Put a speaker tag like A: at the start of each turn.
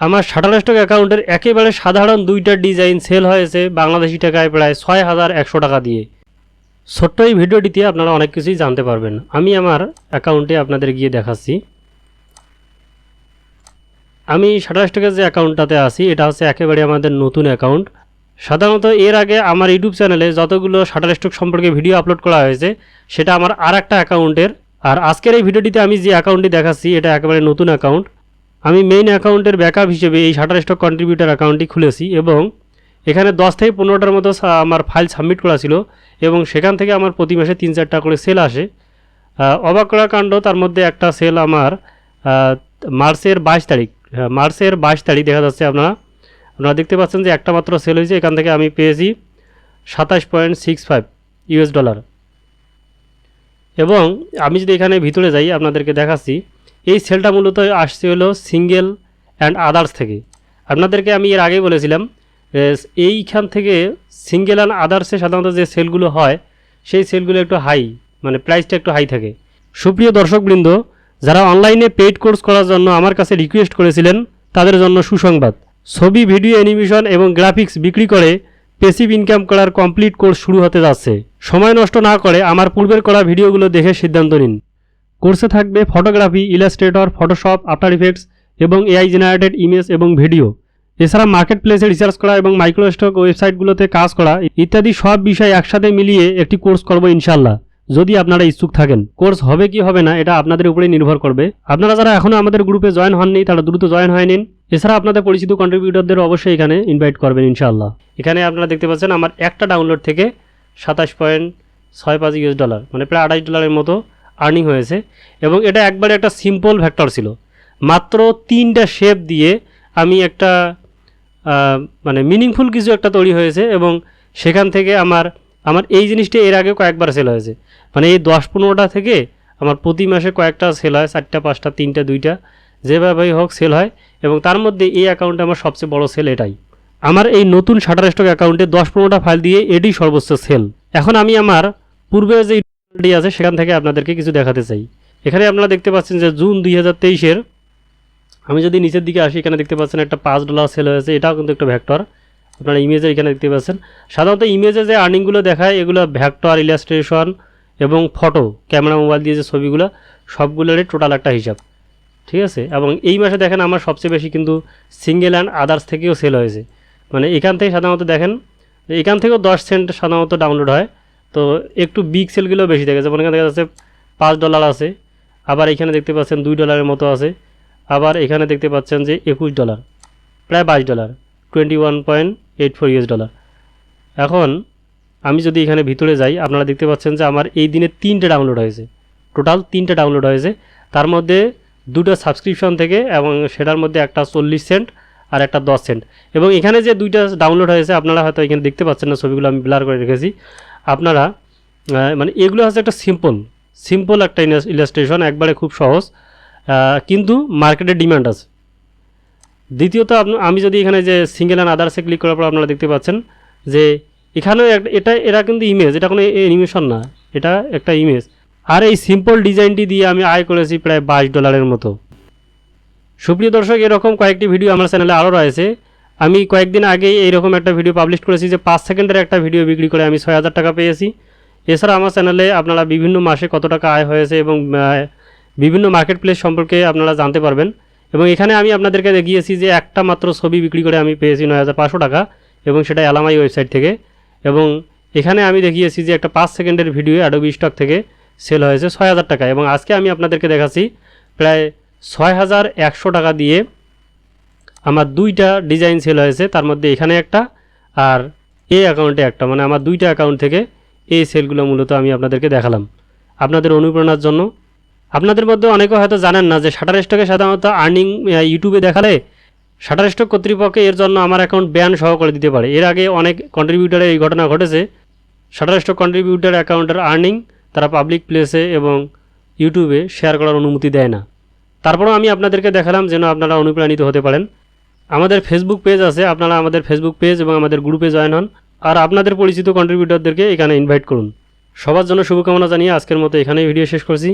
A: আমার shutter stock অ্যাকাউন্টের একেবারে সাধারণ দুইটা ডিজাইন সেল হয়েছে বাংলাদেশি টাকায় প্রায় ছয় হাজার একশো টাকা দিয়ে। ছোট্ট এই ভিডিওটিতে আপনারা অনেক কিছুই জানতে পারবেন। আমি আমার অ্যাকাউন্টে আপনাদের গিয়ে দেখাচ্ছি। আমি শাটার স্টকের যে অ্যাকাউন্টটাতে আছি, এটা হচ্ছে একেবারে আমাদের নতুন অ্যাকাউন্ট সাধারণত এর আগে আমার ইউটিউব চ্যানেলে যতগুলো শাটার স্টক সম্পর্কে ভিডিও আপলোড করা হয়েছে, সেটা আমার আর একটা অ্যাকাউন্টের আর আজকের এই ভিডিওটিতে আমি যে অ্যাকাউন্টটি দেখাচ্ছি, এটা একেবারে নতুন অ্যাকাউন্ট আমি মেইন অ্যাকাউন্টের ব্যাকআপ হিসেবে এই শাটার স্টক কন্ট্রিবিউটার অ্যাকাউন্টটি খুলেছি এবং এখানে দশ থেকে পনেরোটার মতো আমার ফাইল সাবমিট করা ছিল এবং সেখান থেকে আমার প্রতি মাসে তিন চারটা করে সেল আসে। অবাক করা কাণ্ড, তার মধ্যে একটা সেল আমার মার্চের বাইশ তারিখ। মার্চের বাইশ তারিখ দেখা যাচ্ছে আপনারা। আপনারা দেখতে পাচ্ছেন যে একটা মাত্র সেল হয়েছে, এখান থেকে আমি পেয়েছি সাতাশ point six five US dollar. এবং আমি যদি এখানে ভিতরে যাই, আপনাদেরকে দেখাচ্ছি। এই সেলটা মূলত আসছে হলো সিঙ্গেল অ্যান্ড আদার্স থেকে। আপনাদেরকে আমি এর আগেই বলেছিলাম এইখান থেকে সিঙ্গেল অ্যান্ড আদার্সে সাধারণত যে সেলগুলো হয়, সেই সেলগুলো একটু হাই মানে প্রাইসটা একটু হাই থাকে। সুপ্রিয় দর্শকবৃন্দ, যারা অনলাইনে পেইড কোর্স করার জন্য আমার কাছে রিকোয়েস্ট করেছিলেন, তাদের জন্য সুসংবাদ। ছবি, ভিডিও, অ্যানিমেশন এবং গ্রাফিক্স বিক্রি করে পেসিভ ইনকাম করার কমপ্লিট কোর্স শুরু হতে যাচ্ছে। সময় নষ্ট না করে আমার পূর্বের করা ভিডিওগুলো দেখে সিদ্ধান্ত নিন। কোর্সে থাকবে photography, Illustrator, Photoshop, After Effects এবং এআই জেনারেটেড ইমেজ এবং ভিডিও। এছাড়া মার্কেট প্লেসে রিসার্চ করা এবং মাইক্রোস্টক ওয়েবসাইটগুলোতে কাজ করা ইত্যাদি সব বিষয় একসাথে মিলিয়ে একটি কোর্স করব ইনশাল্লাহ যদি আপনারা ইচ্ছুক থাকেন। কোর্স হবে কি হবে না, এটা আপনাদের উপরেই নির্ভর করবে। আপনারা যারা এখনও আমাদের গ্রুপে জয়েন হননি, তারা দ্রুত জয়েন হয়ে নিন। এছাড়া আপনাদের পরিচিত কন্ট্রিবিউটরদের অবশ্যই এখানে ইনভাইট করবেন ইনশাআল্লাহ। এখানে আপনারা দেখতে পাচ্ছেন আমার একটা ডাউনলোড থেকে সাতাশ পয়েন্ট ছয় পাঁচ ইউএস ডলার মানে প্রায় আড়াইশ ডলারের মতো আর্নিং হয়েছে এবং এটা একবারে একটা সিম্পল ভ্যাক্টর ছিল। মাত্র তিনটা শেপ দিয়ে আমি একটা মানে মিনিংফুল কিছু একটা তৈরি হয়েছে এবং সেখান থেকে আমার আমার এই জিনিসটা এর আগে কয়েকবার সেল হয়েছে। মানে এই দশ পনেরোটা থেকে আমার প্রতি মাসে কয়েকটা সেল হয়, চারটা, পাঁচটা, তিনটা, দুইটা, যেভাবেই হোক সেল হয় এবং তার মধ্যে এই অ্যাকাউন্টে আমার সবচেয়ে বড় সেল এটাই। আমার এই নতুন শাটার স্টক অ্যাকাউন্টে দশ পনেরোটা ফাইল দিয়ে এটি সর্বোচ্চ সেল এখন আমি আমার পূর্বে যে টি আছে, সেখান থেকে আপনাদেরকে কিছু দেখাতে চাই। এখানে আপনারা দেখতে পাচ্ছেন যে জুন দুই হাজার তেইশের, আমি যদি নিচের দিকে আসি, এখানে দেখতে পাচ্ছেন একটা পাঁচ ডলার সেল হয়েছে, এটাও কিন্তু একটা ভ্যাক্টর আপনারা ইমেজে এখানে দেখতে পাচ্ছেন। সাধারণত ইমেজে যে আর্নিংগুলো দেখায়, এগুলো ভ্যাক্টর ইলাস্ট্রেশন এবং ফটো ক্যামেরা মোবাইল দিয়ে যে ছবিগুলো, সবগুলোরই টোটাল একটা হিসাব। ঠিক আছে? এবং এই মাসে দেখেন আমার সবচেয়ে বেশি কিন্তু সিঙ্গেল অ্যান্ড আদার্স থেকেও সেল হয়েছে। মানে এখান থেকে সাধারণত দেখেন, এখান থেকেও দশ সেন্ট সাধারণত ডাউনলোড হয়। তো একটু বিগ সেলগুলো বেশি থাকে। যেমন এখানে দেখা যাচ্ছে পাঁচ ডলার আছে, আবার এখানে দেখতে পাচ্ছেন দুই ডলারের মতো আছে, আবার এখানে দেখতে পাচ্ছেন যে একুশ ডলার প্রায় বাইশ dollar twenty one point eight four US dollar এখন আমি যদি এখানে ভিতরে যাই, আপনারা দেখতে পাচ্ছেন যে আমার এই দিনে তিনটে ডাউনলোড হয়েছে। টোটাল তিনটে ডাউনলোড হয়েছে। তার মধ্যে দুটো সাবস্ক্রিপশন থেকে এবং সেটার মধ্যে একটা চল্লিশ সেন্ট আর একটা দশ সেন্ট এবং এখানে যে দুইটা ডাউনলোড হয়েছে, আপনারা হয়তো এখানে দেখতে পাচ্ছেন না, ছবিগুলো আমি ব্লার করে রেখেছি। আপনারা মানে এগুলো হচ্ছে একটা সিম্পল সিম্পল একটা ইলাস্ট্রেশন একবারে খুব সহজ। কিন্তু মার্কেটের ডিমান্ড আছে। দ্বিতীয়ত আমি যদি এখানে যে সিঙ্গেল অ্যান্ড আদার্সে ক্লিক করার পর আপনারা দেখতে পাচ্ছেন যে এখানেও এটা, এরা কিন্তু ইমেজ এটা কোনো অ্যানিমেশন না, এটা একটা ইমেজ আর এই সিম্পল ডিজাইনটি দিয়ে আমি আয় করেছি প্রায় বাইশ ডলারের মতো। সুপ্রিয় দর্শক, এরকম কয়েকটি ভিডিও আমার চ্যানেলে আরও রয়েছে। আমি কয়েকদিন আগেই এইরকম একটা ভিডিও পাবলিশ করেছি যে পাঁচ সেকেন্ডের একটা ভিডিও বিক্রি করে আমি ছয় হাজার টাকা পেয়েছি। এছাড়া আমার চ্যানেলে আপনারা বিভিন্ন মাসে কত টাকা আয় হয়েছে এবং বিভিন্ন মার্কেট প্লেস সম্পর্কে আপনারা জানতে পারবেন। এবং এখানে আমি আপনাদেরকে দেখিয়েছি যে একটা মাত্র ছবি বিক্রি করে আমি পেয়েছি নয় হাজার পাঁচশো টাকা এবং সেটা অ্যালামাই ওয়েবসাইট থেকে। এবং এখানে আমি দেখিয়েছি যে একটা পাঁচ সেকেন্ডের ভিডিও অ্যাডোবি স্টক থেকে সেল হয়েছে ছয় হাজার টাকা। এবং আজকে আমি আপনাদেরকে দেখাচ্ছি প্রায় ছয় হাজার একশো টাকা দিয়ে আমার দুইটা ডিজাইন সেল হয়েছে, তার মধ্যে এখানে একটা আর এই অ্যাকাউন্টে একটা। মানে আমার দুইটা অ্যাকাউন্ট থেকে এই সেলগুলো মূলত আমি আপনাদেরকে দেখালাম। আপনাদের অনুপ্রেরণার জন্য। আপনাদের মধ্যে অনেকে হয়তো জানেন না যে শাটার স্টকে সাধারণত আর্নিং ইউটিউবে দেখালে শাটার স্টক কর্তৃপক্ষ এর জন্য আমার অ্যাকাউন্ট ব্যান সহ করে দিতে পারে। এর আগে অনেক কন্ট্রিবিউটারে এই ঘটনা ঘটেছে। শাটার স্টক কন্ট্রিবিউটার অ্যাকাউন্টের আর্নিং তারা পাবলিক প্লেসে এবং ইউটিউবে শেয়ার করার অনুমতি দেয় না। তারপরেও আমি আপনাদেরকে দেখালাম যেন আপনারা অনুপ্রাণিত হতে পারেন। আমাদের ফেসবুক পেজ আছে, আপনারা আমাদের ফেসবুক পেজ এবং আমাদের গ্রুপে জয়েন হন, আর আপনাদের পরিচিত কন্ট্রিবিউটরদেরকে এখানে ইনভাইট করুন। সবার জন্য শুভকামনা জানিয়ে আজকের মতো এখানেই ভিডিও শেষ করছি।